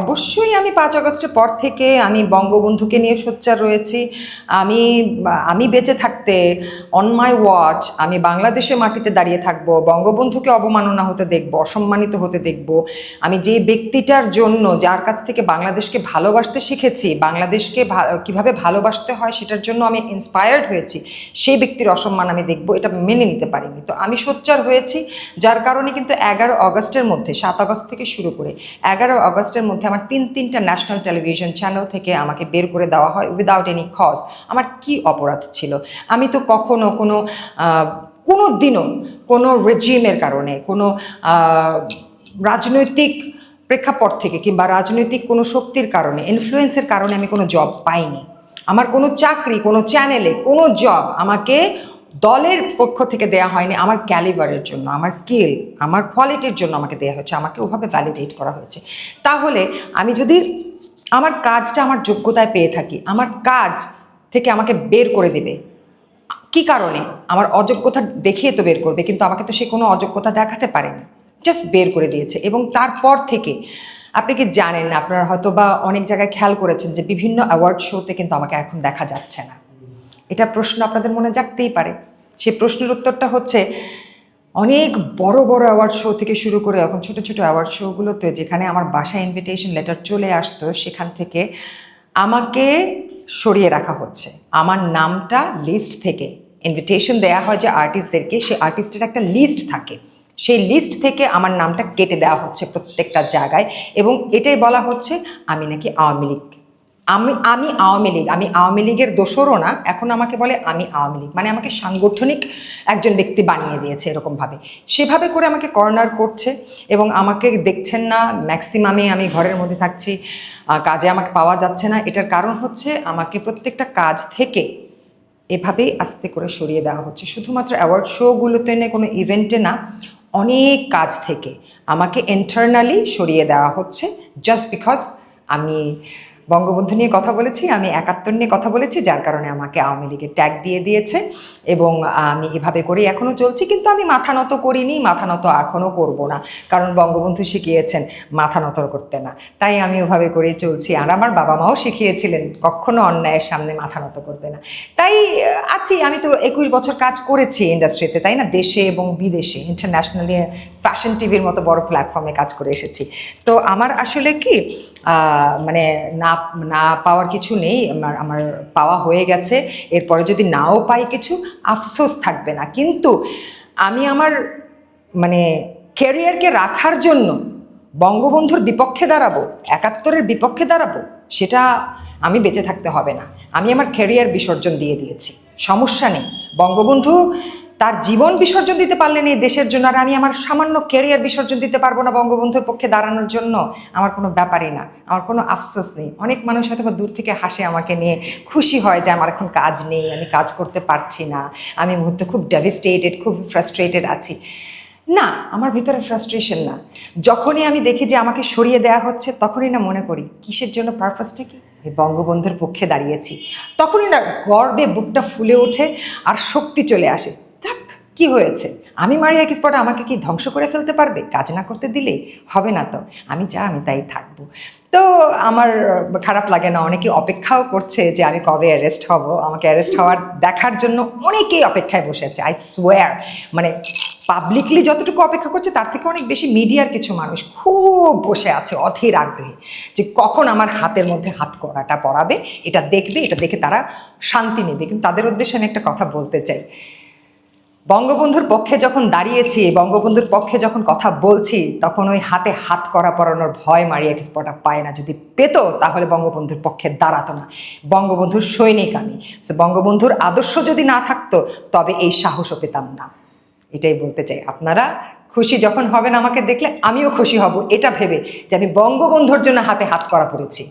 অবশ্যই আমি পাঁচ আগস্টের পর থেকে আমি বঙ্গবন্ধুকে নিয়ে সোচ্চার রয়েছি। আমি আমি বেঁচে থাকতে অন মাই ওয়াচ আমি বাংলাদেশের মাটিতে দাঁড়িয়ে থাকব, বঙ্গবন্ধুকে অবমাননা হতে দেখব, অসম্মানিত হতে দেখব। আমি যে ব্যক্তিটার জন্য, যার কাছ থেকে বাংলাদেশকে ভালোবাসতে শিখেছি, বাংলাদেশকে কীভাবে ভালোবাসতে হয় সেটার জন্য আমি ইন্সপায়ার্ড হয়েছি, সেই ব্যক্তির অসম্মান আমি দেখব, এটা মেনে নিতে পারিনি। তো আমি সোচ্চার হয়েছি, যার কারণে কিন্তু এগারো অগস্টের মধ্যে, সাত আগস্ট থেকে শুরু করে, এগারো অগস্টের মধ্যে আমার তিন তিনটা ন্যাশনাল টেলিভিশন চ্যানেল থেকে আমাকে বের করে দেওয়া হয় উইদাউট এনি কজ আমার কি অপরাধ ছিল? আমি তো কখনো কোনো কোনো দিনও কোনো রেজিমের কারণে, কোনো রাজনৈতিক প্রেক্ষাপট থেকে কিংবা রাজনৈতিক কোনো শক্তির কারণে ইনফ্লুয়েন্সের কারণে আমি কোনো জব পাইনি। আমার কোনো চাকরি, কোনো চ্যানেলে কোনো জব আমাকে দলের পক্ষ থেকে দেয়া হয়নি, আমার ক্যালিবারের জন্য, আমার স্কিল, আমার কোয়ালিটির জন্য আমাকে দেয়া হয়েছে, আমাকে ওভাবে ভ্যালিডেট করা হয়েছে। তাহলে আমি যদি আমার কাজটা আমার যোগ্যতায় পেয়ে থাকি, আমার কাজ থেকে আমাকে বের করে দেবে, কি কারণে? আমার অযোগ্যতা দেখিয়ে তো বের করবে, কিন্তু আমাকে তো সে কোনো অযোগ্যতা দেখাতে পারেনি জাস্ট বের করে দিয়েছে। এবং তারপর থেকে, আপনি কি জানেন, আপনারা হয়তো বা অনেক জায়গায় খেয়াল করেছেন যে বিভিন্ন অ্যাওয়ার্ড শোতে কিন্তু আমাকে এখন দেখা যাচ্ছে না। এটা প্রশ্ন আপনাদের মনে জাগতেই পারে। সে প্রশ্নের উত্তরটা হচ্ছে, অনেক বড় বড় অ্যাওয়ার্ড শো থেকে শুরু করে এখন ছোট ছোট অ্যাওয়ার্ড শোগুলোতে যেখানে আমার বাসায় ইনভিটেশন লেটার চলে আসতো, সেখান থেকে আমাকে সরিয়ে রাখা হচ্ছে। আমার নামটা লিস্ট থেকে। ইনভিটেশন দেয়া হয় যে আর্টিস্টদেরকে সে আর্টিস্টের একটা লিস্ট থাকে। সেই লিস্ট থেকে আমার নামটা কেটে দেওয়া হচ্ছে প্রত্যেকটা জায়গায় এবং এটাই বলা হচ্ছে, আমি নাকি আওয়ামী লীগ আমি আমি আওয়ামী লীগ, আমি আওয়ামী লীগের দোসরও না। এখন আমাকে বলে আমি আওয়ামী লীগ। মানে আমাকে সাংগঠনিক একজন ব্যক্তি বানিয়ে দিয়েছে এরকমভাবে। সেভাবে করে আমাকে কর্নার করছে এবং আমাকে দেখছেন না, ম্যাক্সিমামে আমি ঘরের মধ্যে থাকছি কাজে আমাকে পাওয়া যাচ্ছে না। এটার কারণ হচ্ছে আমাকে প্রত্যেকটা কাজ থেকে এভাবেই আস্তে করে সরিয়ে দেওয়া হচ্ছে। শুধুমাত্র অ্যাওয়ার্ড শোগুলোতে না কোনো ইভেন্টে না, অনেক কাজ থেকে আমাকে ইন্টারনালি সরিয়ে দেওয়া হচ্ছে জাস্ট বিকজ আমি বঙ্গবন্ধু নিয়ে কথা বলেছি, আমি একাত্তর নিয়ে কথা বলেছি, যার কারণে আমাকে আওয়ামী লীগের ট্যাগ দিয়ে দিয়েছে এবং আমি এভাবে করেই এখনও চলছি, কিন্তু আমি মাথা নত করিনি, মাথা নত এখনও করব না, কারণ বঙ্গবন্ধু শিখিয়েছেন মাথা নত করতে না, তাই আমি ওভাবে করেই চলছি, আর আমার বাবা মাও শিখিয়েছিলেন, কখনো অন্যায়ের সামনে মাথা নত করবে না, তাই আছি, আমি তো একুশ বছর কাজ করেছি ইন্ডাস্ট্রিতে তাই না, দেশে এবং বিদেশে ইন্টারন্যাশনালি ফ্যাশন টিভির মতো বড় প্ল্যাটফর্মে কাজ করে এসেছি। তো আমার আসলে কি মানে না না পাওয়ার কিছু নেই, আমার আমার পাওয়া হয়ে গেছে। এরপরে যদি নাও পাই কিছু, আফসোস থাকবে না। কিন্তু আমি আমার মানে ক্যারিয়ারকে রাখার জন্য বঙ্গবন্ধুর বিপক্ষে দাঁড়াবো, একাত্তরের বিপক্ষে দাঁড়াবো, সেটা আমি বেঁচে থাকতে হবে না। আমি আমার ক্যারিয়ার বিসর্জন দিয়ে দিয়েছি। সমস্যা নেই। বঙ্গবন্ধু তার জীবন বিসর্জন দিতে পারলেন এই দেশের জন্য, আর আমি আমার সামান্য ক্যারিয়ার বিসর্জন দিতে পারব না বঙ্গবন্ধুর পক্ষে দাঁড়ানোর জন্য, আমার কোনো ব্যাপারই না, আমার কোনো আফসোস নেই। অনেক মানুষ হয়তো দূর থেকে হাসে আমাকে নিয়ে, খুশি হয় যে আমার এখন কাজ নেই, আমি কাজ করতে পারছি না, আমি মুহূর্তে খুব ডেভিস্টেটেড খুব ফ্রাস্ট্রেটেড আছি। না, আমার ভিতরে ফ্রাস্ট্রেশন না। যখনই আমি দেখি যে আমাকে সরিয়ে দেওয়া হচ্ছে, তখনই না মনে করি, কিসের জন্য পারপাসটা কি? বঙ্গবন্ধুর পক্ষে দাঁড়িয়েছি। তখনই না গর্বে বুকটা ফুলে ওঠে আর শক্তি চলে আসে। কি হয়েছে? আমি মারিয়া কিসপটা আমাকে কি ধ্বংস করে ফেলতে পারবে? কাজ না করতে দিলে হবে না তো। আমি যা, আমি তাই থাকব। তো আমার খারাপ লাগে না। অনেকে অপেক্ষাও করছে যে আমি কবে অ্যারেস্ট হব। আমাকে অ্যারেস্ট হওয়ার দেখার জন্য অনেকেই অপেক্ষায় বসে আছে আই সোয়ার মানে পাবলিকলি যতটুকু অপেক্ষা করছে, তার থেকে অনেক বেশি মিডিয়ার কিছু মানুষ খুব বসে আছে অধীর আগ্রহে যে কখন আমার হাতের মধ্যে হাত করাটা পড়াবে এটা দেখবে, এটা দেখে তারা শান্তি নেবে। কিন্তু তাদের উদ্দেশ্যে আমি একটা কথা বলতে চাই। বঙ্গবন্ধুর পক্ষে যখন দাঁড়িয়েছি, বঙ্গবন্ধুর পক্ষে যখন কথা বলছি, তখন ওই হাতে হাত করা পরানোর ভয় মারিয়া কিসপটা পায় না। যদি পেত, তাহলে বঙ্গবন্ধুর পক্ষে দাঁড়াতো না। বঙ্গবন্ধুর সৈনিক আমি। সো বঙ্গবন্ধুর আদর্শ যদি না থাকতো, তবে এই সাহসও পেতাম না। এটাই বলতে চাই। আপনারা খুশি যখন হবেন আমাকে দেখলে, আমিও খুশি হব। এটা ভেবে যে আমি বঙ্গবন্ধুর জন্য হাতে হাত করা পড়েছি